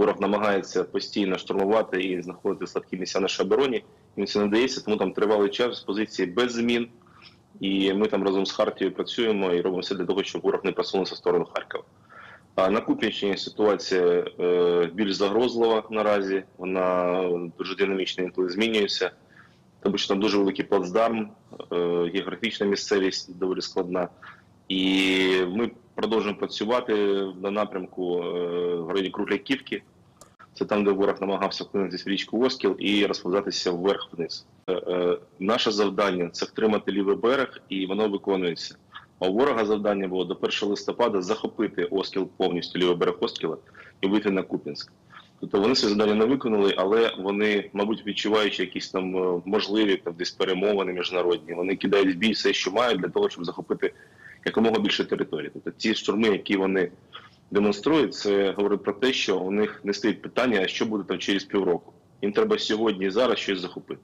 ворог намагається постійно штурмувати і знаходити слабкі місця нашій обороні. Їм це не дається, тому там тривалий час з позиції без змін. І ми там разом з Хартією працюємо і робимо все для того, щоб ворог не просунувся в сторону Харкова. А на Куп'янщині ситуація е, більш загрозлива наразі. Вона дуже динамічно інколи змінюється, тому що там дуже великий плацдарм, е, географічна місцевість доволі складна. І ми продовжуємо працювати на напрямку е, в районі Кругляківки. Це там, де ворог намагався вклинитися в річку Оскіл і розповзатися вверх-вниз. Е, е, Наше завдання це втримати лівий берег, і воно виконується. А у ворога завдання було до 1 листопада захопити Оскіл повністю лівий берег Оскіла і вийти на Куп'янськ. Тобто вони це завдання не виконали, але вони, мабуть, відчуваючи якісь там можливі там десь перемовини міжнародні, вони кидають бій все, що мають для того, щоб захопити якомога більше території. Тобто ці штурми, які вони демонструють, це говорить про те, що у них не стоїть питання, що буде там через півроку. Їм треба сьогодні і зараз щось захопити.